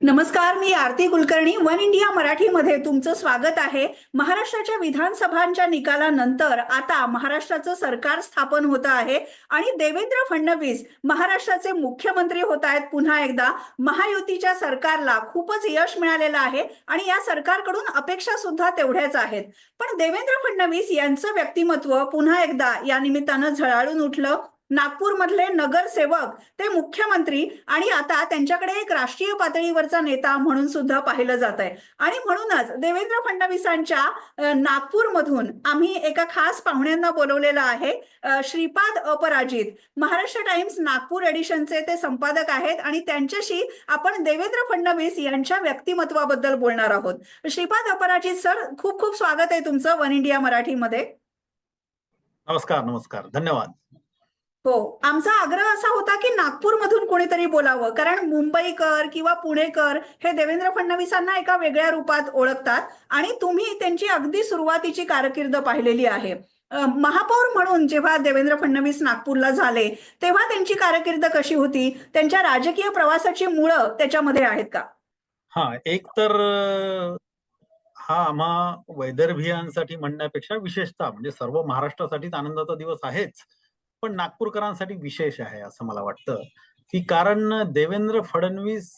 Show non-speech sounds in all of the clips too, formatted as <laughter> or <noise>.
नमस्कार मी Aarti Kulkarni one India मराठीमध्ये तुमचं स्वागत आहे. महाराष्ट्राच्या विधानसभांच्या निकालानंतर आता महाराष्ट्राचं सरकार स्थापन होतं आहे आणि देवेंद्र फडणवीस महाराष्ट्राचे मुख्यमंत्री होत आहेत पुन्हा एकदा. महायुतीच्या सरकारला खूपच यश मिळालेलं आहे आणि या सरकारकडून अपेक्षा सुद्धा तेवढ्याच आहेत. पण देवेंद्र फडणवीस यांचं व्यक्तिमत्व पुन्हा एकदा या निमित्तानं झळाळून उठलं. नागपूरमधले नगरसेवक ते मुख्यमंत्री आणि आता त्यांच्याकडे एक राष्ट्रीय पातळीवरचा नेता म्हणून सुद्धा पाहिलं जात आहे आणि म्हणूनच देवेंद्र फडणवीसांच्या नागपूरमधून आम्ही एका खास पाहुण्यांना बोलवलेलं आहे श्रीपाद अपराजित. महाराष्ट्र टाइम्स नागपूर एडिशनचे ते संपादक आहेत आणि त्यांच्याशी आपण देवेंद्र फडणवीस यांच्या व्यक्तिमत्वाबद्दल बोलणार आहोत. श्रीपाद अपराजित सर खूप खूप स्वागत आहे तुमचं वन इंडिया मराठीमध्ये. नमस्कार नमस्कार. धन्यवाद. हो. आमचा आग्रह असा होता की नागपूरमधून कोणीतरी बोलावं. कारण मुंबईकर किंवा पुणेकर हे देवेंद्र फडणवीसांना एका वेगळ्या रूपात ओळखतात आणि तुम्ही त्यांची अगदी सुरुवातीची कारकीर्द पाहिलेली आहे. महापौर म्हणून जेव्हा देवेंद्र फडणवीस नागपूरला झाले तेव्हा त्यांची कारकीर्द कशी होती? त्यांच्या राजकीय प्रवासाची मुळं त्याच्यामध्ये आहेत का? हा एक तर हा आम्हा वैदर्भियांसाठी म्हणण्यापेक्षा विशेषतः म्हणजे सर्व महाराष्ट्रासाठीच आनंदाचा दिवस आहेच. पण नागपूरकरांसाठी विशेष आहे असं मला वाटतं की कारण देवेंद्र फडणवीस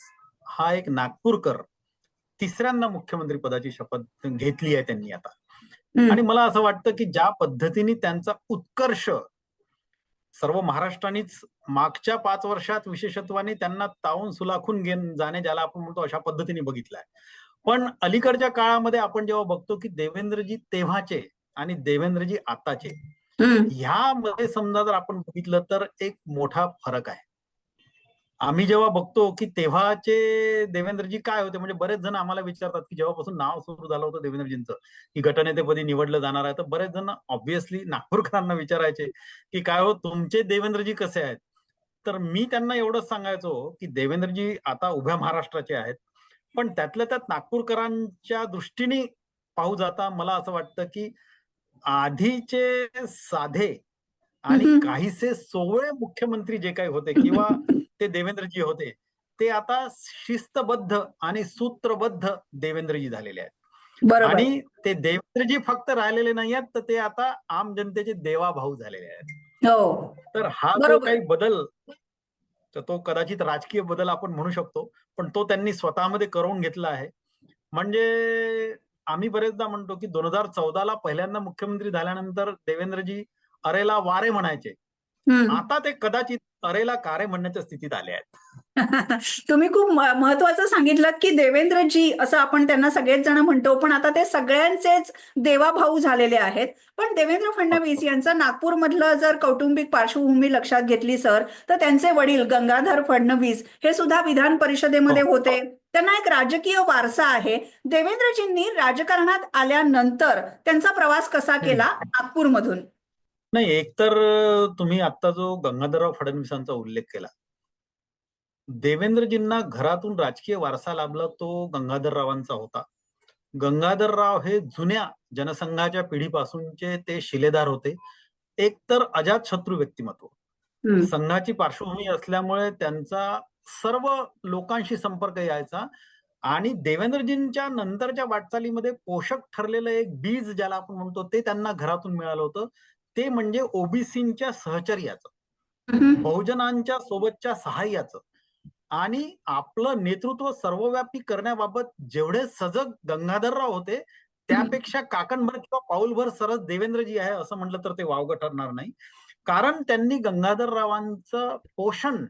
हा एक नागपूरकर तिसऱ्यांदा मुख्यमंत्री पदाची शपथ घेतली आहे त्यांनी आता. आणि मला असं वाटतं की ज्या पद्धतीने त्यांचा उत्कर्ष सर्व महाराष्ट्रानेच मागच्या पाच वर्षात विशेषत्वाने त्यांना तावून सुलाखून घेऊन जाणे ज्याला आपण म्हणतो अशा पद्धतीने बघितलंय पण अलीकडच्या काळामध्ये आपण जेव्हा बघतो की देवेंद्रजी तेव्हाचे आणि देवेंद्रजी आताचे. ह्यामध्ये समजा जर आपण बघितलं तर एक मोठा फरक आहे. आम्ही जेव्हा बघतो की तेव्हाचे देवेंद्रजी काय होते म्हणजे बरेच जण आम्हाला विचारतात की जेव्हापासून नाव सुरू झालं होतं देवेंद्रजींचं की गटनेतेपदी निवडलं जाणार आहे तर बरेच जण ऑब्व्हियसली नागपूरकरांना विचारायचे की काय हो तुमचे देवेंद्रजी कसे आहेत? तर मी त्यांना एवढंच सांगायचो की देवेंद्रजी आता उभ्या महाराष्ट्राचे आहेत पण त्यातल्या त्यात नागपूरकरांच्या दृष्टीने पाहू जाता मला असं वाटतं की आधीचे साधे आणि. काहीसे सोवळे मुख्यमंत्री जे काही होते किंवा <laughs> ते देवेंद्रजी होते ते आता शिस्तबद्ध आणि सूत्रबद्ध देवेंद्रजी झालेले आहेत. आणि ते देवेंद्रजी फक्त राहिलेले नाही आहेत तर ते आता आम जनतेचे देवा भाऊ झालेले आहेत. हो. तर हा जो. काही बदल तर तो कदाचित राजकीय बदल आपण म्हणू शकतो पण तो त्यांनी स्वतःमध्ये करून घेतला आहे. म्हणजे आम्ही बरेचदा म्हणतो की दोन हजार चौदाला पहिल्यांदा मुख्यमंत्री झाल्यानंतर देवेंद्रजी अरेला वारे म्हणायचे. आता ते कदाचित अरेला कारे म्हणण्याच्या स्थितीत आले आहेत. <laughs> तुम्ही खूप महत्वाचं सांगितलं की देवेंद्रजी असं आपण त्यांना सगळेच जण म्हणतो पण आता ते सगळ्यांचेच देवाभाऊ झालेले आहेत. पण देवेंद्र फडणवीस यांचं नागपूरमधलं जर कौटुंबिक पार्श्वभूमी लक्षात घेतली सर तर त्यांचे वडील गंगाधर फडणवीस हे सुद्धा विधान परिषदेमध्ये हो. होते. त्यांना एक राजकीय वारसा आहे. देवेंद्रजींनी राजकारणात आल्यानंतर त्यांचा प्रवास कसा केला? नागपूरमधून. नाही एकतर तुम्ही आता जो गंगाधरराव फडणवीसांचा उल्लेख केला. देवेंद्रजींना घरातून राजकीय वारसा लाभला तो गंगाधररावांचा होता. गंगाधरराव हे जुन्या जनसंघाच्या पिढीपासूनचे ते शिलेदार होते. एक तर अजात शत्रू व्यक्तिमत्व. संघाची पार्श्वभूमी असल्यामुळे त्यांचा सर्व लोकांशी संपर्क यायचा आणि देवेंद्रजींच्या नंतरच्या वाटचालीमध्ये पोषक ठरलेलं एक बीज ज्याला आपण म्हणतो ते त्यांना घरातून मिळालं होतं. ते म्हणजे ओबीसींच्या सहचर्याचं. बहुजनांच्या सोबतच्या सहाय्याचं आणि आपलं नेतृत्व सर्वव्यापी करण्याबाबत जेवढे सजग गंगाधरराव होते त्यापेक्षा काकणभर किंवा पाऊलभर सरस देवेंद्रजी आहे असं म्हटलं तर ते वावगं ठरणार नाही कारण त्यांनी गंगाधररावांचं पोषण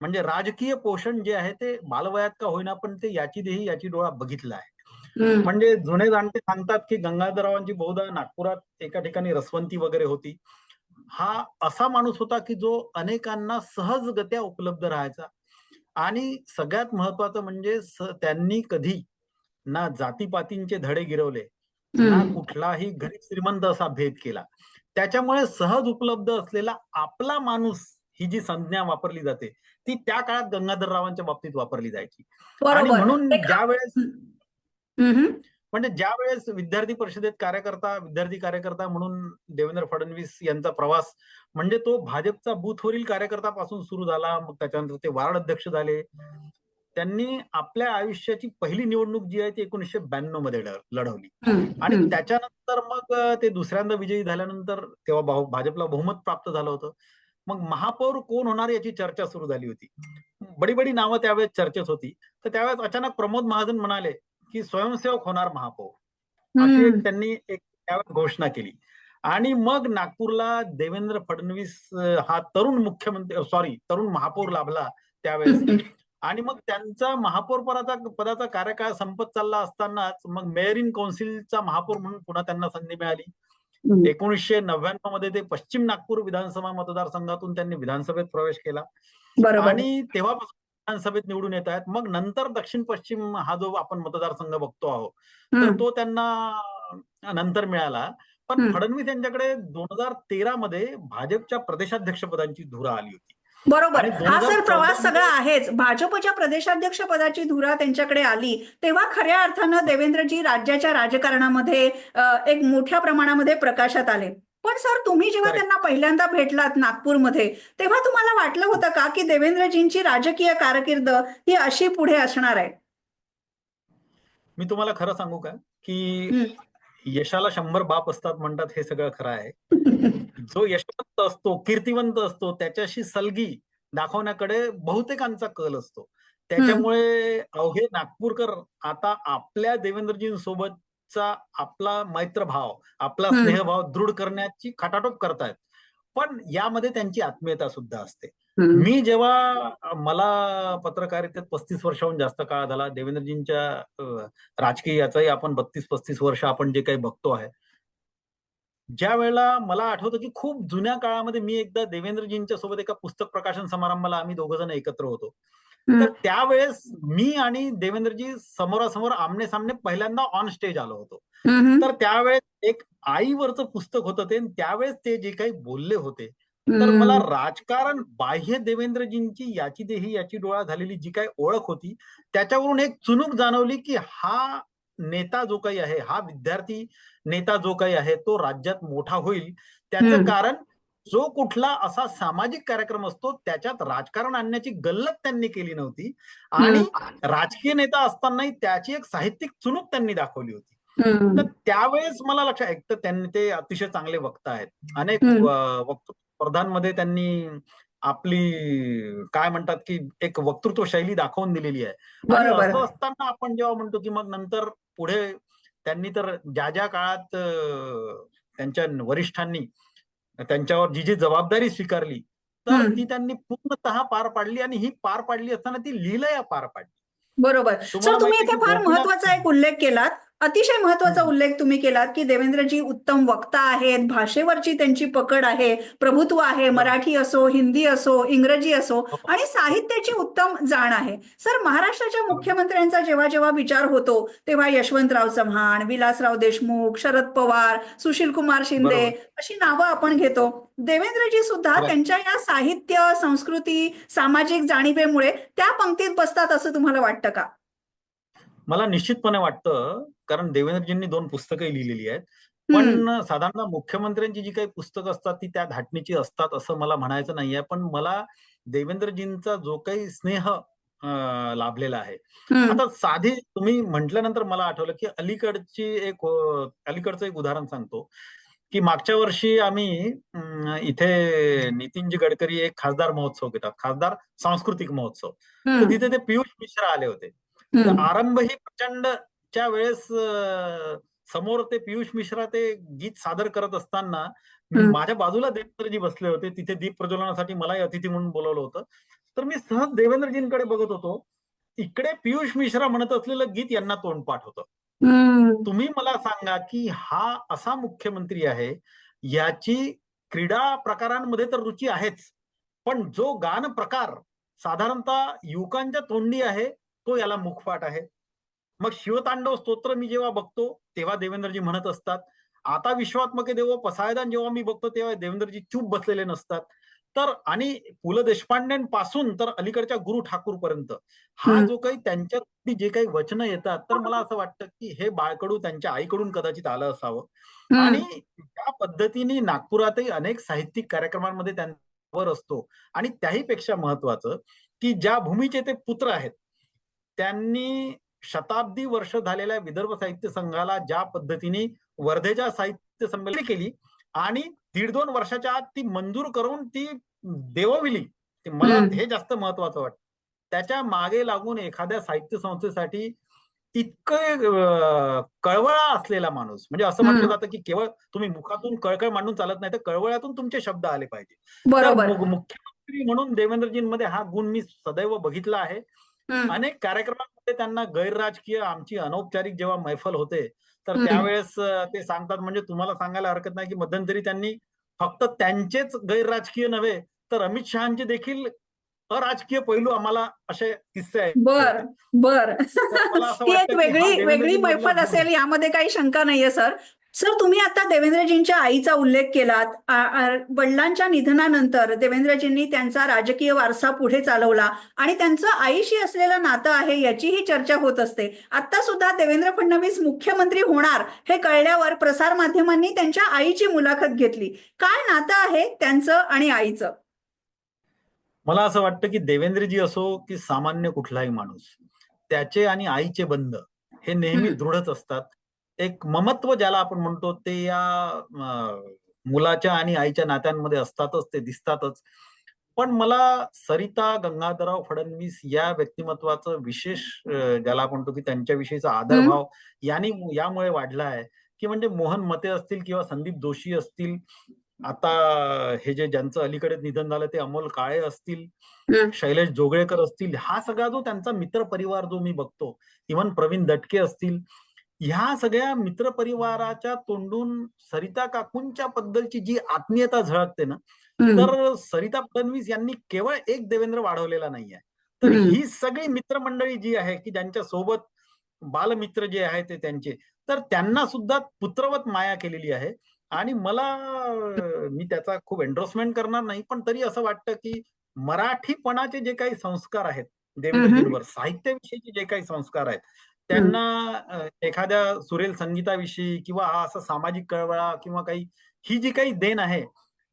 म्हणजे राजकीय पोषण जे आहे ते बालवयात का होईना पण ते याची देही याची डोळा बघितला आहे. म्हणजे जुने जाणते सांगतात की गंगाधररावांची बहुधा नागपुरात एका ठिकाणी रसवंती वगैरे होती. हा असा माणूस होता की जो अनेकांना सहजगत्या उपलब्ध राहायचा. आणि सगळ्यात महत्वाचं म्हणजे त्यांनी कधी ना जातीपातींचे धडे गिरवले ना. कुठलाही गरीब श्रीमंत असा भेद केला. त्याच्यामुळे सहज उपलब्ध असलेला आपला माणूस ही जी संज्ञा वापरली जाते ती त्या काळात गंगाधररावांच्या बाबतीत वापरली जायची. आणि म्हणून ज्या वेळेस. म्हणजे ज्या वेळेस विद्यार्थी परिषदेत कार्यकर्ता विद्यार्थी कार्यकर्ता म्हणून देवेंद्र फडणवीस यांचा प्रवास म्हणजे तो भाजपचा बूथवरील कार्यकर्त्यापासून सुरू झाला मग त्याच्यानंतर ते वार्ड अध्यक्ष झाले. त्यांनी आपल्या आयुष्याची पहिली निवडणूक जी आहे ती एकोणीसशे ब्याण्णवमध्ये लढ- लढवली. आणि. त्याच्यानंतर मग ते दुसऱ्यांदा विजयी झाल्यानंतर तेव्हा भाजपला बहुमत प्राप्त झालं होतं. मग महापौर कोण होणार याची चर्चा सुरू झाली होती. बडी बडी नावं त्यावेळेस चर्चेत होती. तर त्यावेळेस अचानक प्रमोद महाजन म्हणाले की स्वयंसेवक होणार महापौर. अशी. एक त्यांनी एक घोषणा केली. आणि मग नागपूरला देवेंद्र फडणवीस हा तरुण मुख्यमंत्री सॉरी तरुण महापौर लाभला त्यावेळेस. आणि मग त्यांचा महापौर पदाचा पदाचा कार्यकाळ संपत चालला असतानाच मग मेयर इन कौन्सिलचा महापौर म्हणून पुन्हा त्यांना संधी मिळाली. एकोणीसशे नव्याण्णवमध्ये ते पश्चिम नागपूर विधानसभा मतदारसंघातून त्यांनी विधानसभेत प्रवेश केला. आणि तेव्हापासून विधानसभेत निवडून येत आहेत. मग नंतर दक्षिण पश्चिम हा जो आपण मतदारसंघ बघतो आहोत तर. तो त्यांना नंतर मिळाला. पण. फडणवीस यांच्याकडे दोन हजार तेरा मध्ये भाजपच्या प्रदेशाध्यक्ष पदांची धुरा आली होती. बरोबर. हा सर 2014 प्रवास सगळा आहेच. भाजपच्या प्रदेशाध्यक्ष पदाची धुरा त्यांच्याकडे आली. तेव्हा खऱ्या अर्थानं देवेंद्रजी राज्याच्या राजकारणामध्ये एक मोठ्या प्रमाणामध्ये प्रकाशात आले. पण सर तुम्ही जेव्हा. त्यांना पहिल्यांदा भेटलात नागपूरमध्ये तेव्हा तुम्हाला वाटलं होतं का की देवेंद्रजींची राजकीय कारकीर्द ही अशी पुढे असणार आहे मी तुम्हाला खरं सांगू का की. यशाला शंभर बाप असतात म्हणतात हे सगळं खरं आहे <laughs> जो यशवंत असतो कीर्तिवंत असतो त्याच्याशी सलगी दाखवण्याकडे बहुतेकांचा कल असतो त्याच्यामुळे अवघे नागपूरकर आता आपल्या देवेंद्रजींसोबतचा आपला मैत्रभाव आपला. स्नेहभाव दृढ करण्याची खटाटोप करतायत पण यामध्ये त्यांची आत्मीयता सुद्धा असते. मी जेव्हा मला पत्रकारितेत पस्तीस वर्षाहून जास्त काळ झाला देवेंद्रजींच्या राजकीय याचाही आपण बत्तीस पस्तीस वर्ष आपण जे काही बघतो आहे ज्या वेळेला मला आठवतं की खूप जुन्या काळामध्ये मी एकदा देवेंद्रजींच्या सोबत एका पुस्तक प्रकाशन समारंभाला आम्ही दोघ जण एकत्र होतो. तर त्यावेळेस मी आणि देवेंद्रजी समोरासमोर आमने सामने पहिल्यांदा ऑन स्टेज आलो होतो. तर त्यावेळेस एक आईवरचं पुस्तक होतं ते त्यावेळेस ते जे काही बोलले होते तर. मला राजकारण बाह्य देवेंद्रजींची याची देही याची डोळा झालेली जी काही ओळख होती त्याच्यावरून एक चुनूक जाणवली की हा नेता जो काही आहे हा विद्यार्थी नेता जो काही आहे तो राज्यात मोठा होईल त्याचं. कारण जो कुठला असा सामाजिक कार्यक्रम असतो त्याच्यात राजकारण आणण्याची गल्लत त्यांनी केली नव्हती. आणि राजकीय नेता असतानाही त्याची एक साहित्यिक चुनूक त्यांनी दाखवली होती. तर त्यावेळेस मला लक्षात एक तर त्यांनी ते अतिशय चांगले वक्ता आहेत. अनेक वक्तृत्व स्पर्धांमध्ये त्यांनी आपली काय म्हणतात की एक वक्तृत्व शैली दाखवून दिलेली आहे. आणि असं असताना आपण जेव्हा म्हणतो की मग नंतर पुढे त्यांनी तर ज्या ज्या काळात त्यांच्या वरिष्ठांनी त्यांच्यावर जी जी जबाबदारी स्वीकारली तर. ती त्यांनी पूर्णतः पार पाडली आणि ही पार पाडली असताना ती लीलया पार पाडली. बरोबर. सर तुम्ही इथे फार महत्त्वाचा एक उल्लेख केलात. अतिशय महत्त्वाचा. उल्लेख तुम्ही केलात की देवेंद्रजी उत्तम वक्ता आहेत भाषेवरची त्यांची पकड आहे प्रभुत्व आहे मराठी असो हिंदी असो इंग्रजी असो हो. आणि साहित्याची उत्तम जाण आहे सर महाराष्ट्राच्या मुख्यमंत्र्यांचा जेव्हा जेव्हा विचार होतो तेव्हा यशवंतराव चव्हाण विलासराव देशमुख शरद पवार सुशील कुमार शिंदे. अशी नावं आपण घेतो देवेंद्रजी सुद्धा. त्यांच्या या साहित्य संस्कृती सामाजिक जाणीवेमुळे त्या पंक्तीत बसतात असं तुम्हाला वाटतं का मला निश्चितपणे वाटतं कारण देवेंद्रजींनी दोन पुस्तकं लिहिलेली आहेत. पण साधारणतः मुख्यमंत्र्यांची जी काही पुस्तकं असतात ती त्या धाटणीची असतात असं मला म्हणायचं नाहीये पण मला देवेंद्रजींचा जो काही स्नेह लाभलेला आहे. आता साधी तुम्ही म्हटल्यानंतर मला आठवलं की अलीकडची एक अलीकडचं एक उदाहरण सांगतो की मागच्या वर्षी आम्ही इथे नितीनजी गडकरी एक खासदार महोत्सव घेतात खासदार सांस्कृतिक महोत्सव तर. तिथे ते पियुष मिश्रा आले होते. आरंभ ही प्रचंडच्या वेळेस अं, समोर ते पियुष मिश्रा ते गीत सादर करत असताना. माझ्या बाजूला देवेंद्रजी बसले होते. तिथे दीप प्रज्वलनासाठी मलाही अतिथी म्हणून बोलवलं होतं. तर मी सहज देवेंद्रजींकडे बघत होतो. इकडे पियुष मिश्रा म्हणत असलेलं गीत यांना तोंडपाठ होतं. तुम्ही मला सांगा की हा असा मुख्यमंत्री आहे याची क्रीडा प्रकारांमध्ये तर रुची आहेच पण जो गान प्रकार साधारणतः युवकांच्या तोंडी आहे तो याला मुखपाठ आहे मग शिवतांडव स्तोत्र मी जेव्हा बघतो तेव्हा देवेंद्रजी म्हणत असतात आता विश्वात्मके देव पसायदान जेव्हा मी बघतो तेव्हा देवेंद्रजी चूप बसलेले नसतात तर आणि पु ल देशपांडेपासून तर अलीकडच्या गुरु ठाकूर पर्यंत हा. जो काही त्यांच्या जे काही वचनं येतात तर मला असं वाटतं की हे बाळकडू त्यांच्या आईकडून कदाचित आलं असावं. आणि त्या पद्धतीने नागपुरातही अनेक साहित्यिक कार्यक्रमांमध्ये त्यांच्यावर असतो आणि त्याही पेक्षा महत्वाचं की ज्या भूमीचे ते पुत्र आहेत त्यांनी शताब्दी वर्ष झालेल्या विदर्भ साहित्य संघाला ज्या पद्धतीने वर्धेच्या साहित्य संमेलन केली आणि दीड दोन वर्षाच्या आत ती मंजूर करून ती देवविली ते मला. हे जास्त महत्वाचं वाटतं त्याच्यामागे लागून एखाद्या साहित्य संस्थेसाठी इतकं कळवळा असलेला माणूस म्हणजे असं म्हटलं. जातं की केवळ तुम्ही मुखातून कळकळ मांडून चालत नाही तर कळवळ्यातून तुमचे शब्द आले पाहिजे बरोबर मुख्यमंत्री म्हणून देवेंद्रजींमध्ये हा गुण मी सदैव बघितला आहे हम्म. अनेक कार्यक्रमांमध्ये त्यांना गैरराजकीय आमची अनौपचारिक जेव्हा मैफल होते तर हम्म. त्यावेळेस अं, ते सांगतात म्हणजे तुम्हाला सांगायला हरकत नाही की मध्यंतरी त्यांनी फक्त त्यांचेच गैरराजकीय नव्हे तर अमित शहाचे देखील अराजकीय पैलू आम्हाला असे किस्से आहेत बर बर मला असं ती वाटतं एक की वेगळी हा वेगळी मैफल असेल यामध्ये काही शंका नाहीये सर सर तुम्ही आता देवेंद्रजींच्या आईचा उल्लेख केलात. वडिलांच्या निधनानंतर देवेंद्रजींनी त्यांचा राजकीय वारसा पुढे चालवला आणि त्यांचं आईशी असलेलं नातं आहे याचीही चर्चा होत असते. आता सुद्धा देवेंद्र फडणवीस मुख्यमंत्री होणार हे कळल्यावर प्रसार माध्यमांनी त्यांच्या आईची मुलाखत घेतली. काय नातं आहे त्यांचं आणि आईचं? मला असं वाटतं की देवेंद्रजी असो की सामान्य कुठलाही माणूस त्याचे आणि आईचे बंध हे नेहमी. दृढच असतात. एक ममत्व ज्याला आपण म्हणतो ते या मुलाच्या आणि आईच्या नात्यांमध्ये असतातच ते दिसतातच. पण मला सरिता गंगाधरराव फडणवीस या व्यक्तिमत्वाचं विशेष ज्याला आपण म्हणतो की त्यांच्याविषयीचा आदरभाव याने यामुळे वाढला आहे. की म्हणजे मोहन मते असतील किंवा संदीप जोशी असतील आता हे जे ज्यांचं अलीकडे निधन झालं ते अमोल काळे असतील. शैलेश जोगळेकर असतील हा सगळा जो त्यांचा मित्र परिवार जो मी बघतो इव्हन प्रवीण दटके असतील ह्या सगळ्या मित्र परिवाराच्या तोंडून सरिता काकूंच्या बद्दलची जी आत्मीयता झळकते ना. तर सरिता फडणवीस यांनी केवळ एक देवेंद्र वाढवलेला नाहीये तर. ही सगळी मित्रमंडळी जी आहे की ज्यांच्या सोबत बालमित्र जे आहे ते त्यांचे तर त्यांना सुद्धा पुत्रवत माया केलेली आहे आणि मला मी त्याचा खूप एन्डोर्समेंट करणार नाही पण तरी असं वाटतं की मराठीपणाचे जे काही संस्कार आहेत देवेंद्रजींवर साहित्याविषयीचे जे काही संस्कार आहेत त्यांना एखाद्या सुरेल संगीताविषयी किंवा हा असा सामाजिक कळवळा किंवा काही ही जी काही देण आहे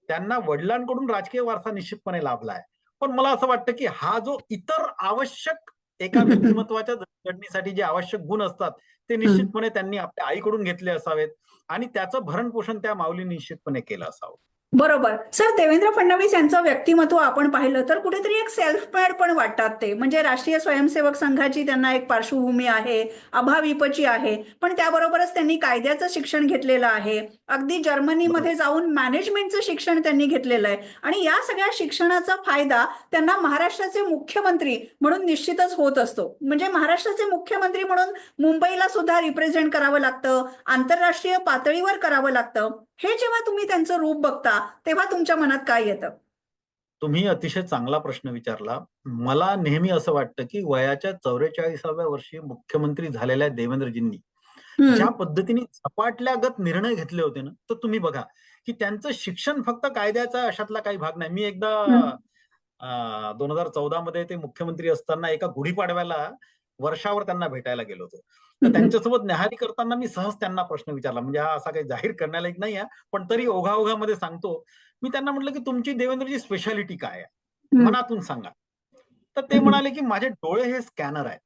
त्यांना वडिलांकडून राजकीय वारसा निश्चितपणे लाभला आहे. पण मला असं वाटतं की हा जो इतर आवश्यक एका व्यक्तिमत्वाच्या घडणीसाठी जे आवश्यक गुण असतात ते निश्चितपणे त्यांनी आपल्या आईकडून घेतले असावेत आणि त्याचं भरण पोषण त्या माऊलीने निश्चितपणे केलं असावं. बरोबर. सर देवेंद्र फडणवीस यांचं व्यक्तिमत्व आपण पाहिलं तर कुठेतरी एक सेल्फ मेड पण वाटतात ते. म्हणजे राष्ट्रीय स्वयंसेवक संघाची त्यांना एक पार्श्वभूमी आहे अभाविपची आहे. पण त्याबरोबरच त्यांनी कायद्याचं शिक्षण घेतलेलं आहे. अगदी जर्मनीमध्ये जाऊन मॅनेजमेंटचं शिक्षण त्यांनी घेतलेलं आहे. आणि या सगळ्या शिक्षणाचा फायदा त्यांना महाराष्ट्राचे मुख्यमंत्री म्हणून निश्चितच होत असतो. म्हणजे महाराष्ट्राचे मुख्यमंत्री म्हणून मुंबईला सुद्धा रिप्रेझेंट करावं लागतं. आंतरराष्ट्रीय पातळीवर करावं लागतं. हे जेव्हा तुम्ही त्यांचं रूप बघता तेव्हा तुमच्या मनात काय येतं? तुम्ही अतिशय चांगला प्रश्न विचारला. मला नेहमी असं वाटतं की वयाच्या चौवेचाळीसाव्या वर्षी मुख्यमंत्री झालेल्या देवेंद्रजींनी ज्या पद्धतीने झपाटल्यागत निर्णय घेतले होते ना तर तुम्ही बघा की त्यांचं शिक्षण फक्त कायद्याचा अशातला काही भाग नाही. मी एकदा. दोन हजार चौदा मध्ये ते मुख्यमंत्री असताना एका गुढीपाडव्याला वर्षावर त्यांना भेटायला गेलो होतो. तर त्यांच्यासोबत न्याहारी करताना मी सहज त्यांना प्रश्न विचारला. म्हणजे हा असा काही जाहीर करण्यालायक नाही आहे पण तरी ओघाओघामध्ये सांगतो. मी त्यांना म्हटलं की तुमची देवेंद्रची स्पेशालिटी काय आहे. मनातून सांगा. तर ते. म्हणाले की माझे डोळे हे स्कॅनर आहेत.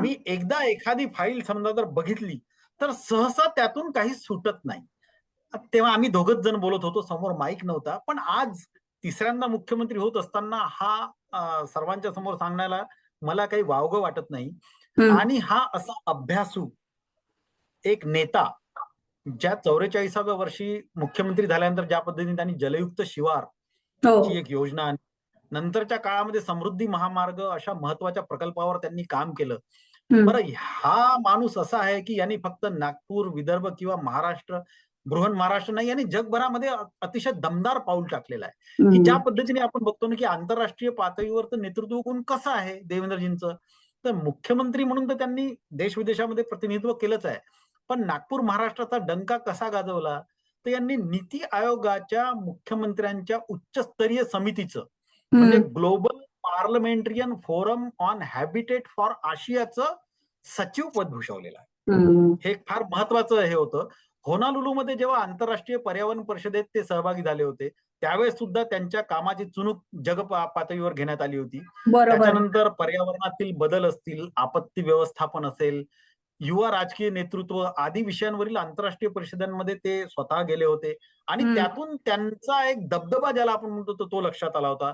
मी एकदा एखादी फाईल समजा जर बघितली तर सहसा त्यातून काही सुटत नाही. तेव्हा आम्ही दोघच जण बोलत होतो समोर माईक नव्हता. पण आज तिसऱ्यांदा मुख्यमंत्री होत असताना हा सर्वांच्या समोर सांगण्याला मला काही वावगं वाटत नाही. आणि हा असा अभ्यासू एक नेता ज्या चौवेचाळीसाव्या वर्षी मुख्यमंत्री झाल्यानंतर ज्या पद्धतीने त्यांनी जलयुक्त शिवार हो. ची एक योजना आणली. नंतरच्या काळामध्ये समृद्धी महामार्ग अशा महत्त्वाच्या प्रकल्पावर त्यांनी काम केलं. बरं हा माणूस असा आहे की यांनी फक्त नागपूर विदर्भ किंवा महाराष्ट्र बृहन महाराष्ट्र नाही यांनी जगभरामध्ये अतिशय दमदार पाऊल टाकलेलं आहे. की ज्या पद्धतीने आपण बघतो ना की आंतरराष्ट्रीय पातळीवर तर नेतृत्व गुण कसं आहे देवेंद्रजींचं? तर मुख्यमंत्री म्हणून तर त्यांनी देश विदेशामध्ये प्रतिनिधित्व केलंच आहे. पण नागपूर महाराष्ट्राचा डंका कसा गाजवला? तर यांनी नीती आयोगाच्या मुख्यमंत्र्यांच्या उच्चस्तरीय समितीचं म्हणजे global parliamentarian forum on habitat for आशियाचं सचिव पद भूषवलेलं आहे. हे फार महत्वाचं हे होतं. होनालुलूमध्ये जेव्हा आंतरराष्ट्रीय पर्यावरण परिषदेत ते सहभागी झाले होते त्यावेळेस सुद्धा त्यांच्या कामाची चुणूक जग पातळीवर घेण्यात आली होती त्याच्यानंतर पर्यावरणातील बदल असतील आपत्ती व्यवस्थापन असेल युवा राजकीय नेतृत्व आदी विषयांवरील आंतरराष्ट्रीय परिषदांमध्ये ते स्वतः गेले होते आणि. त्यातून त्यांचा एक दबदबा ज्याला आपण म्हणतो तो- लक्षात आला होता.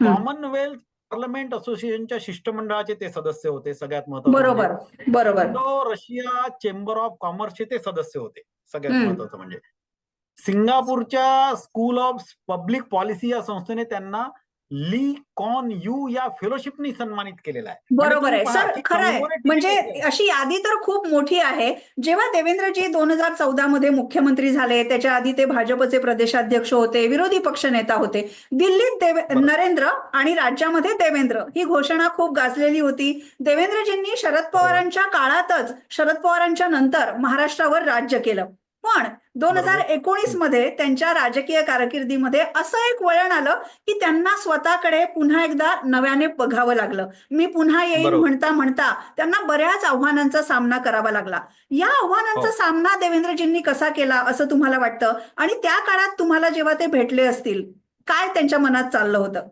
कॉमनवेल्थ पार्लमेंट असोसिएशनच्या शिष्टमंडळाचे ते सदस्य होते सगळ्यात महत्वाचं बरोबर म्हणजे. बरोबर इंडो रशिया चेंबर ऑफ कॉमर्सचे ते सदस्य होते सगळ्यात. महत्वाचं म्हणजे सिंगापूरच्या स्कूल ऑफ पब्लिक पॉलिसी या संस्थेने त्यांना ली कॉन यू या फेलोशिपनी सन्मानित केलेला आहे. बरोबर आहे. सर खरं आहे. म्हणजे. अशी यादी तर खूप मोठी आहे. जेव्हा देवेंद्रजी दोन हजार चौदा मध्ये मुख्यमंत्री झाले त्याच्या आधी ते भाजपचे प्रदेशाध्यक्ष होते विरोधी पक्षनेता होते. दिल्लीत देवे. नरेंद्र आणि राज्यामध्ये देवेंद्र. ही घोषणा खूप गाजलेली होती. देवेंद्रजींनी शरद पवारांच्या काळातच शरद पवारांच्या नंतर महाराष्ट्रावर राज्य केलं. पण दोन हजार एकोणीसमध्ये त्यांच्या राजकीय कारकिर्दीमध्ये असं एक वळण आलं की त्यांना स्वतःकडे पुन्हा एकदा नव्याने बघावं लागलं. मी पुन्हा येईन. म्हणता म्हणता त्यांना बऱ्याच आव्हानांचा सामना करावा लागला. या आव्हानांचा हो. सामना देवेंद्रजींनी कसा केला असं तुम्हाला वाटतं? आणि त्या काळात तुम्हाला जेव्हा ते भेटले असतील काय त्यांच्या मनात चाललं होतं?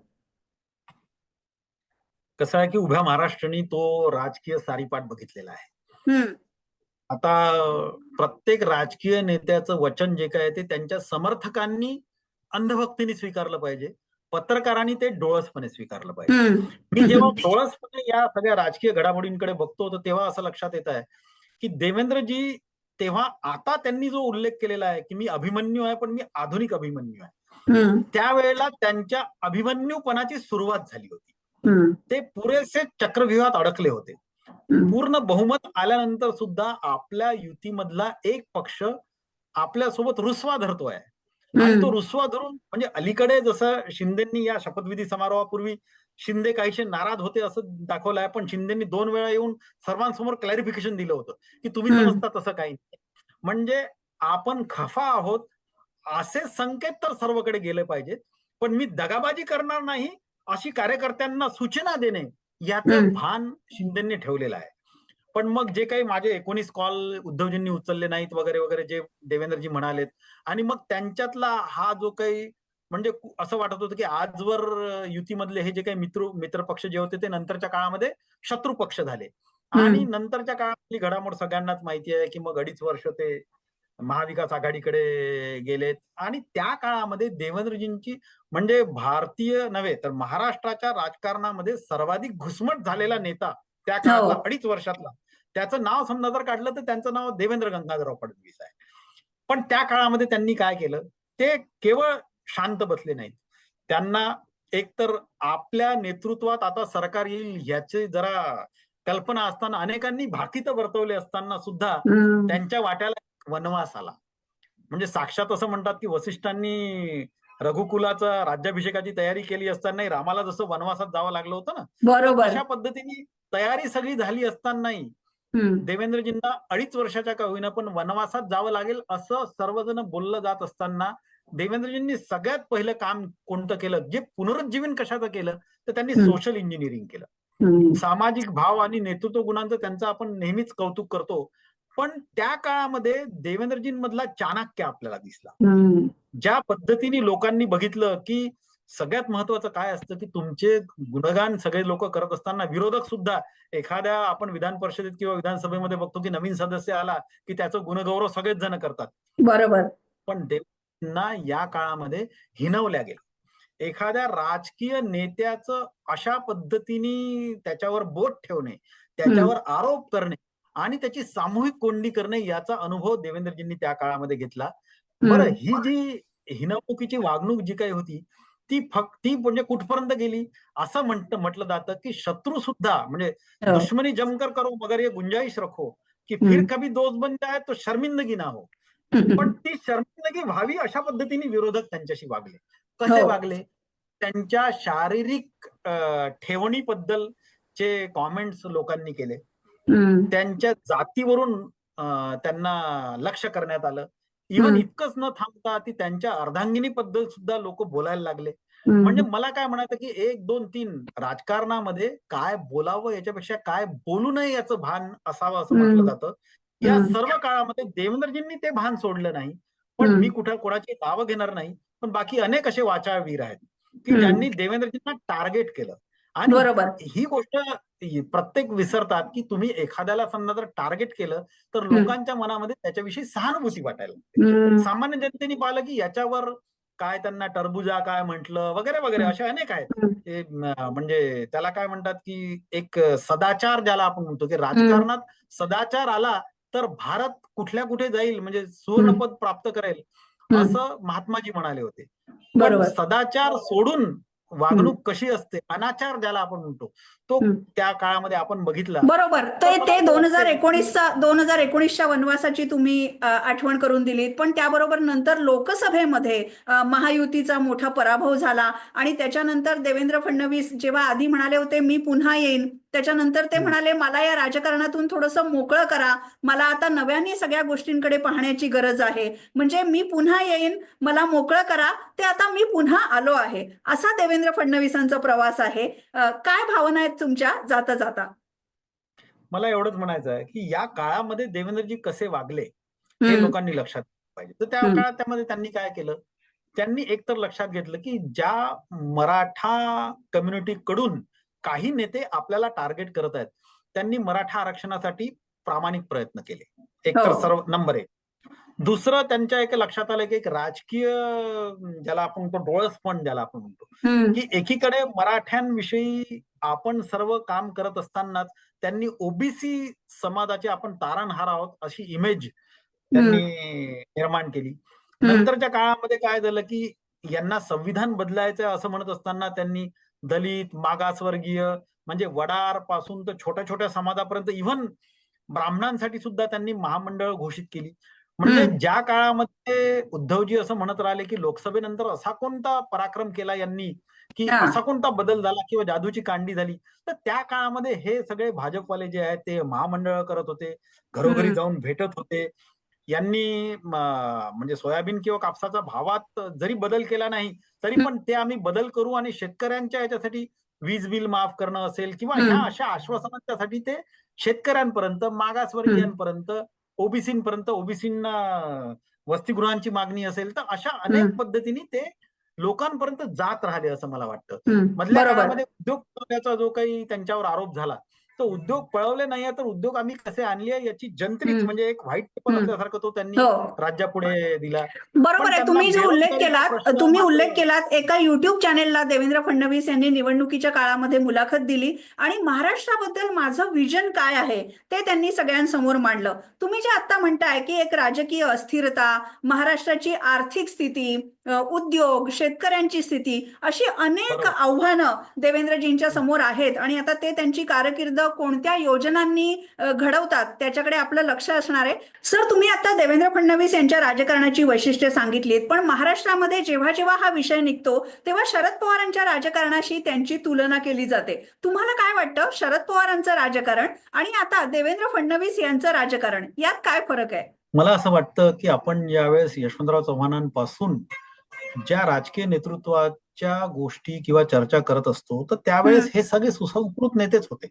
कसं आहे की उभ्या महाराष्ट्राने तो राजकीय सारीपाट बघितलेला आहे. आता प्रत्येक राजकीय नेत्याचं वचन जे काय ते त्यांच्या समर्थकांनी अंधभक्तीने स्वीकारलं पाहिजे. पत्रकारांनी ते डोळसपणे स्वीकारलं पाहिजे. मी जेव्हा डोळसपणे या सगळ्या राजकीय घडामोडींकडे बघतो तर तेव्हा असं लक्षात येत आहे की देवेंद्रजी तेव्हा आता त्यांनी जो उल्लेख केलेला आहे की मी अभिमन्यू आहे पण मी आधुनिक अभिमन्यू आहे. त्यावेळेला त्यांच्या अभिमन्यूपणाची सुरुवात झाली होती. ते पुरेसे चक्रव्यूहात अडकले होते. पूर्ण बहुमत आल्यानंतर सुद्धा आपल्या युतीमधला एक पक्ष आपल्यासोबत रुसवा धरतोय. आणि तो रुसवा धरून म्हणजे अलीकडे जसं शिंदेंनी या शपथविधी समारोहापूर्वी शिंदे काहीशे नाराज होते असं दाखवलं आहे पण शिंदेंनी दोन वेळा येऊन सर्वांसमोर क्लॅरिफिकेशन दिलं होतं की तुम्ही. समजता तसं काही नाही. म्हणजे आपण खफा आहोत असे संकेत तर सर्वकडे गेले पाहिजेत पण मी दगाबाजी करणार नाही अशी कार्यकर्त्यांना सूचना देणे याचं हम्म. भान शिंदेंनी ठेवलेलं आहे पण मग जे काही माझे एकोणीस कॉल उद्धवजींनी उचलले नाहीत वगैरे वगैरे जे देवेंद्रजी म्हणालेत आणि मग त्यांच्यातला हा जो काही म्हणजे असं वाटत होतं की आजवर युतीमधले हे जे काही मित्र मित्र पक्ष जे होते ते नंतरच्या काळामध्ये शत्रू पक्ष झाले आणि. नंतरच्या काळातली घडामोड सगळ्यांनाच माहिती आहे की मग अडीच वर्ष ते महाविकास आघाडीकडे गेलेत. आणि त्या काळामध्ये देवेंद्रजींची म्हणजे भारतीय नव्हे तर महाराष्ट्राच्या राजकारणामध्ये सर्वाधिक घुसमट झालेला नेता त्या काळातला हो. अडीच वर्षातला. त्याचं नाव समजा जर काढलं तर त्यांचं नाव देवेंद्र गंगाधरराव फडणवीस आहे. पण त्या काळामध्ये त्यांनी काय केलं? ते केवळ शांत बसले नाहीत. त्यांना एकतर आपल्या नेतृत्वात आता सरकार येईल याची जरा कल्पना असताना अनेकांनी भाकीत वर्तवले असताना सुद्धा. त्यांच्या वाट्याला वनवास आला म्हणजे साक्षात असं म्हणतात की वसिष्ठांनी रघुकुलाचा राज्याभिषेकाची तयारी केली असतानाही रामाला जसं वनवासात जावं लागलं होतं ना बरोबर अशा पद्धतीने तयारी सगळी झाली असतानाही. देवेंद्रजींना अडीच वर्षाच्या का होईना पण वनवासात जावं लागेल असं सर्वजण बोललं जात असताना देवेंद्रजींनी सगळ्यात पहिलं काम कोणतं केलं जे पुनरुज्जीवन कशाचं केलं तर त्यांनी. सोशल इंजिनिअरिंग केलं. सामाजिक भाव आणि नेतृत्व गुणांचं त्यांचं आपण नेहमीच कौतुक करतो पण त्या काळामध्ये देवेंद्रजींमधला चाणक्य आपल्याला दिसला. ज्या पद्धतीने लोकांनी बघितलं की सगळ्यात महत्वाचं काय असतं की तुमचे गुणगान सगळे लोक करत असताना विरोधक सुद्धा एखाद्या आपण विधान परिषदेत किंवा विधानसभेमध्ये बघतो की नवीन सदस्य आला की त्याचं गुणगौरव सगळेच जण करतात. बरोबर. पण देवेंद्रजींना या काळामध्ये हिनवल्या गेलं. एखाद्या राजकीय नेत्याचं अशा पद्धतीने त्याच्यावर बोट ठेवणे त्याच्यावर आरोप करणे आणि त्याची सामूहिक कोंडी करणे याचा अनुभव देवेंद्रजींनी त्या काळामध्ये घेतला बरं. ही जी हिनवणुकीची वागणूक जी काही होती ती फक्त ती म्हणजे कुठपर्यंत गेली असं म्हणत म्हटलं जातं की शत्रू सुद्धा म्हणजे हो. दुश्मनी जमकर करो मगर ये गुंजाइश रखो की. फिर कभी दोस्त बन जाए तो शर्मिंदगी ना हो पण ती शर्मिंदगी व्हावी अशा पद्धतीने विरोधक त्यांच्याशी वागले कसे हो. वागले त्यांच्या शारीरिक अं, ठेवणीबद्दलचे कॉमेंट्स लोकांनी केले. त्यांच्या जातीवरून त्यांना लक्ष करण्यात आलं इव्हन. इतकंच न थांबता ती त्यांच्या अर्धांगिनीबद्दल सुद्धा लोक बोलायला लागले. म्हणजे मला काय म्हणायचं की एक दोन तीन राजकारणामध्ये काय बोलावं याच्यापेक्षा काय बोलू नये याचं भान असावं असं म्हटलं. जातं या. सर्व काळामध्ये देवेंद्रजींनी ते भान सोडलं नाही पण. मी कुठं कोणाची नावं घेणार नाही पण बाकी अनेक असे वाचाळवीर आहेत की. ज्यांनी देवेंद्रजींना टार्गेट केलं आणि बरोबर ही गोष्ट प्रत्येक विसरतात की तुम्ही एखाद्याला समजा जर टार्गेट केलं तर. लोकांच्या मनामध्ये त्याच्याविषयी सहानुभूती वाटायला. सामान्य जनतेने पाहिलं की याच्यावर काय त्यांना टरबुजा काय म्हटलं वगैरे वगैरे. असे अनेक आहेत. म्हणजे त्याला काय म्हणतात की एक सदाचार ज्याला आपण म्हणतो की राजकारणात सदाचार आला तर भारत कुठल्या कुठे जाईल म्हणजे सुवर्णपद प्राप्त करेल. असं महात्माजी म्हणाले होते. पण सदाचार सोडून वागणूक कशी असते? अनाचार ज्याला आपण म्हणतो. तो. त्या काळामध्ये आपण बघितला. बरोबर. ते ते दोन हजार एकोणीसचा दोन हजार एकोणीसच्या वनवासाची तुम्ही आठवण करून दिलीत. पण त्याबरोबर नंतर लोकसभेमध्ये महायुतीचा मोठा पराभव झाला. आणि त्याच्यानंतर देवेंद्र फडणवीस जेव्हा आधी म्हणाले होते मी पुन्हा येईन. त्याच्यानंतर ते. म्हणाले मला या राजकारणातून थोडंसं मोकळं करा. मला आता नव्याने सगळ्या गोष्टींकडे पाहण्याची गरज आहे. म्हणजे मी पुन्हा येईन. मला मोकळं करा. ते आता मी पुन्हा आलो आहे. असा देवेंद्र फडणवीसांचा प्रवास आहे. काय भावना आहेत तुमच्या जाता जाता मला एवढंच म्हणायचं आहे की या काळामध्ये देवेंद्रजी कसे वागले हे. लोकांनी लक्षात पाहिजे तर त्या. काळात त्यामध्ये त्यांनी काय केलं त्यांनी एकतर लक्षात घेतलं की ज्या मराठा कम्युनिटी कडून काही नेते आपल्याला टार्गेट करत आहेत त्यांनी मराठा आरक्षणासाठी प्रामाणिक प्रयत्न केले एकतर हो. सर्व नंबर एक दुसरं त्यांच्या एक लक्षात आलं की एक राजकीय ज्याला आपण म्हणतो डोळसपण ज्याला आपण म्हणतो. की एकीकडे मराठ्यांविषयी आपण सर्व काम करत असतानाच त्यांनी ओबीसी समाजाचे आपण तारणहार आहोत अशी इमेज त्यांनी निर्माण केली. नंतरच्या काळामध्ये काय झालं की यांना संविधान बदलायचं असं म्हणत असताना त्यांनी दलित मागासवर्गीय म्हणजे वडारपासून तर छोट्या छोट्या समाजापर्यंत इव्हन ब्राह्मणांसाठी सुद्धा त्यांनी महामंडळ घोषित केली म्हणजे. ज्या काळामध्ये उद्धवजी असं म्हणत राहिले की लोकसभेनंतर असा कोणता पराक्रम केला यांनी की. असा कोणता बदल झाला किंवा जादूची कांडी झाली तर त्या काळामध्ये हे सगळे भाजपवाले जे आहेत ते महामंडळ करत होते घरोघरी. जाऊन भेटत होते यांनी म्हणजे सोयाबीन किंवा कापसाचा भावात जरी बदल केला नाही तरी पण ते आम्ही बदल करू आणि शेतकऱ्यांच्या याच्यासाठी वीज बिल माफ करणं असेल किंवा ह्या. अशा आश्वासनांच्यासाठी ते शेतकऱ्यांपर्यंत मागासवर्गीयांपर्यंत ओबीसीपर्यंत ओबीसींना वसतिगृहांची मागणी असेल तर अशा अनेक. पद्धतीने ते लोकांपर्यंत जात राहिले असं मला वाटतं. मधल्या. काळामध्ये उद्योग जो काही त्यांच्यावर आरोप झाला तो उद्योग पळवले नाहीये तर उद्योग आम्ही कसे आणले याची जंत्रीच. म्हणजे एक व्हाईट पेपर. असल्यासारखं तो त्यांनी हो राज्यापुढे दिला बरोबर आहे तुम्ही जो उल्लेख केलात प्रश्न तुम्ही उल्लेख केलात एका युट्यूब चॅनेलला देवेंद्र फडणवीस यांनी निवडणुकीच्या काळामध्ये मुलाखत दिली आणि महाराष्ट्राबद्दल माझं विजन काय आहे ते त्यांनी सगळ्यांसमोर मांडलं तुम्ही जे आता म्हणताय की एक राजकीय अस्थिरता महाराष्ट्राची आर्थिक स्थिती उद्योग शेतकऱ्यांची स्थिती अशी अनेक. आव्हानं देवेंद्रजींच्या समोर आहेत आणि आता ते त्यांची कारकीर्द कोणत्या योजनांनी घडवतात त्याच्याकडे आपलं लक्ष असणार आहे. सर तुम्ही आता देवेंद्र फडणवीस यांच्या राजकारणाची वैशिष्ट्ये सांगितलीत पण महाराष्ट्रामध्ये जेव्हा जेव्हा हा विषय निघतो तेव्हा शरद पवारांच्या राजकारणाशी त्यांची तुलना केली जाते. तुम्हाला काय वाटतं? शरद पवारांचं राजकारण आणि आता देवेंद्र फडणवीस यांचं राजकारण यात काय फरक आहे? मला असं वाटतं की आपण ज्यावेळेस यशवंतराव चव्हाणांपासून ज्या राजकीय नेतृत्वाच्या गोष्टी किंवा चर्चा करत असतो तर त्यावेळेस हे सगळे सुसंस्कृत नेतेच होते.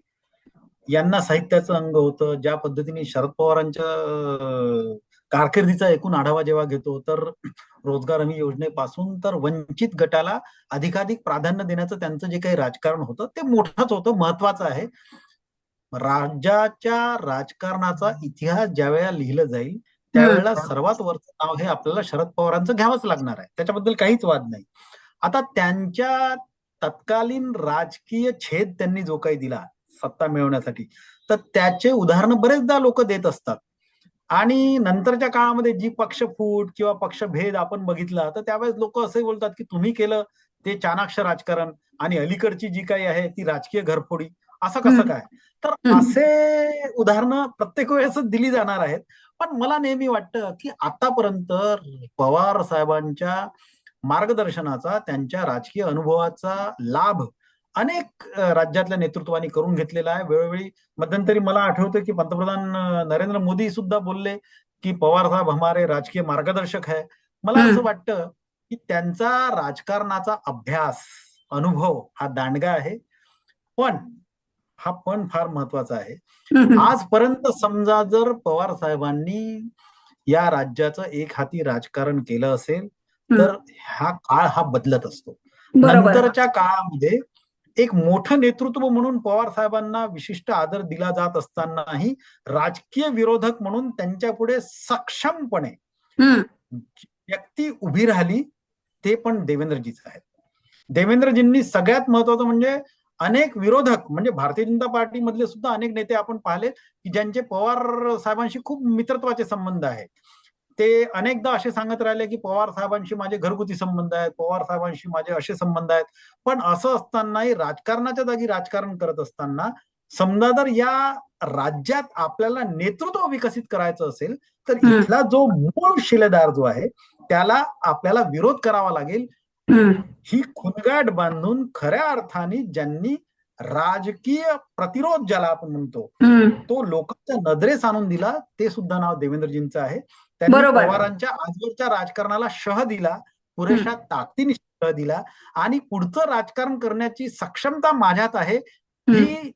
यांना साहित्याचं अंग होतं ज्या पद्धतीने शरद पवारांच्या कारकिर्दीचा एकूण आढावा जेव्हा घेतो तर रोजगार हमी योजनेपासून तर वंचित गटाला अधिकाधिक प्राधान्य देण्याचं त्यांचं जे काही राजकारण होतं ते मोठंच होतं महत्वाचं आहे. राज्याच्या राजकारणाचा इतिहास ज्या वेळेला लिहिलं जाईल त्यावेळेला सर्वात वरचं नाव हे आपल्याला शरद पवारांचं घ्यावंच लागणार आहे. त्याच्याबद्दल काहीच वाद नाही. आता त्यांच्या तत्कालीन राजकीय छेद त्यांनी जो काही दिला सत्ता मिळवण्यासाठी. तर त्याचे उदाहरणं बरेचदा लोक देत असतात. आणि नंतरच्या काळामध्ये जी पक्षफूट किंवा पक्षभेद आपण बघितला तर त्यावेळेस लोक असे बोलतात की तुम्ही केलं ते चाणाक्ष राजकारण आणि अलीकडची जी काही आहे ती राजकीय घरफोडी. असं कसं. काय? तर. असे उदाहरणं प्रत्येक वेळेस दिली जाणार आहेत. पण मला नेहमी वाटतं की आतापर्यंत पवार साहेबांच्या मार्गदर्शनाचा त्यांच्या राजकीय अनुभवाचा लाभ अनेक राज्यातल्या नेतृत्वाने करून घेतलेला आहे. वेळोवेळी मध्यंतरी मला आठवतं की पंतप्रधान नरेंद्र मोदी सुद्धा बोलले की पवार साहेब हमारे राजकीय मार्गदर्शक आहे मला. असं वाटतं की त्यांचा राजकारणाचा अभ्यास अनुभव हा दांडगा आहे. पण हा पण फार महत्त्वाचा आहे. आजपर्यंत समजा जर पवार साहेबांनी या राज्याचं एक हाती राजकारण केलं असेल तर हा काळ हा बदलत असतो. नंतरच्या काळामध्ये एक मोठं नेतृत्व म्हणून पवार साहेबांना विशिष्ट आदर दिला जात असतानाही राजकीय विरोधक म्हणून त्यांच्या पुढे सक्षमपणे. व्यक्ती उभी राहिली ते पण देवेंद्रजीच आहेत देवेंद्रजींनी सगळ्यात महत्वाचं म्हणजे अनेक विरोधक म्हणजे भारतीय जनता पार्टी मधले सुद्धा अनेक नेते आपण पाहिले की ज्यांचे पवार साहेबांशी खूप मित्रत्वाचे संबंध आहेत ते अनेकदा असे सांगत राहिले की पवार साहेबांशी माझे घरगुती संबंध आहेत पवार साहेबांशी माझे असे संबंध आहेत पण असं असतानाही राजकारणाच्या जागी राजकारण करत असताना समजा जर या राज्यात आपल्याला नेतृत्व विकसित करायचं असेल तर. इथला जो मूळ शिलेदार जो आहे त्याला आपल्याला विरोध करावा लागेल. ही खुणगाट बांधून खऱ्या अर्थाने ज्यांनी राजकीय प्रतिरोध ज्याला आपण म्हणतो. तो लोकांच्या नजरेस आणून दिला ते सुद्धा नाव देवेंद्रजींचं आहे त्यांनी बरोबर. पवारांच्या आजवरच्या राजकारणाला शह दिला पुरेशा ताकदीने शह दिला आणि पुढचं राजकारण करण्याची सक्षमता माझ्यात आहे ही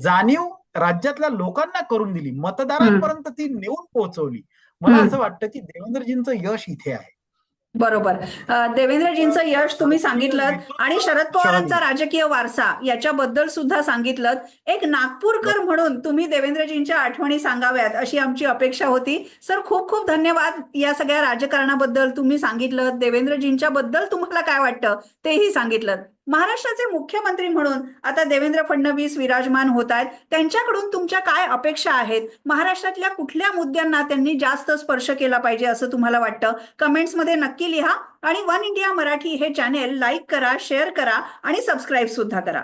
जाणीव राज्यातल्या लोकांना करून दिली. मतदारांपर्यंत ती नेऊन पोहोचवली. मला. असं वाटतं की देवेंद्रजींचं यश इथे आहे. बरोबर. देवेंद्रजींचं यश तुम्ही सांगितलं आणि शरद पवारांचा राजकीय वारसा याच्याबद्दल सुद्धा सांगितलं. एक नागपूरकर म्हणून तुम्ही देवेंद्रजींच्या आठवणी सांगाव्यात अशी आमची अपेक्षा होती. सर खूप खूप धन्यवाद या सगळ्या राजकारणाबद्दल तुम्ही सांगितलं. देवेंद्रजींच्या बद्दल तुम्हाला काय वाटतं तेही सांगितलं. महाराष्ट्राचे मुख्यमंत्री म्हणून आता देवेंद्र फडणवीस विराजमान होत आहेत. त्यांच्याकडून तुमच्या काय अपेक्षा आहेत? महाराष्ट्रातल्या कुठल्या मुद्द्यांना त्यांनी जास्त स्पर्श केला पाहिजे असं तुम्हाला वाटतं? कमेंट्समध्ये नक्की लिहा आणि वन इंडिया मराठी हे चॅनेल लाईक करा शेअर करा आणि सबस्क्राईब सुद्धा करा.